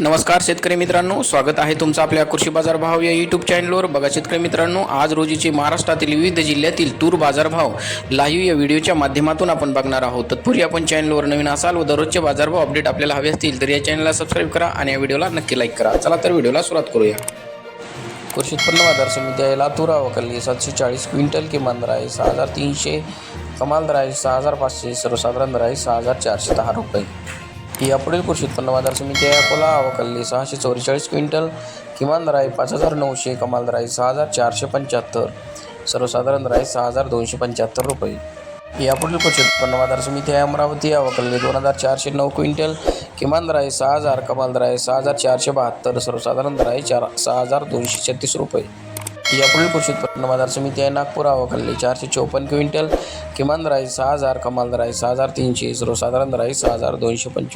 नमस्कार शेतकरी मित्रांनो स्वागत आहे तुमचं आपल्या कृषी बाजार भाव या यूट्यूब चॅनलवर बघा शेतकरी मित्रांनो आज रोजीचे महाराष्ट्रातील विविध जिल्ह्यातील तूर बाजारभाव लाईव्ह या व्हिडिओच्या माध्यमातून आपण बघणार आहोत. तत्पूर्वी आपण चॅनलवर नवीन असाल व दररोजचे बाजारभाव अपडेट आपल्याला हवे असतील तर या चॅनलला सबस्क्राईब करा आणि या व्हिडिओला नक्की लाईक करा. चला तर व्हिडिओला सुरुवात करूया. कृषी उत्पन्न बाजार समिती आहे लातूर अवकल्ली सातशे चाळीस क्विंटल किमान दर आहे सहा हजार तीनशे कमाल दर आहे सहा हजार पाचशे सर्वसाधारण दर आहे सहा हजार चारशे दहा रुपये. यापुढील कृषी उत्पन्न बाजार समिती आहे अकोला अवकल्ली सहाशे चौवेचाळीस क्विंटल किमान दराई पाच हजार नऊशे कमाल दर सहा हजार चारशे पंच्याहत्तर सर्वसाधारण दराई सहा हजार दोनशे पंच्याहत्तर रुपये. यापुढील कृषी उत्पन्न बाजार समिती आहे अमरावती अवकल्ली दोन हजार चारशे नऊ क्विंटल किमान दराई सहा हजार कमाल दराई सहा हजार चारशे बहात्तर सर्वसाधारण दराई चार सहा हजार दोनशे छत्तीस रुपये. यापुढील कृषी उत्पन्न बाजार समिती आहे नागपूर अवकल्ली चारशे चौपन्न क्विंटल किमान दराई सहा हजार कमाल दराई सहा हजार तीनशे सर्वसाधारण दराई सहा हजार दोनशे पंचवीस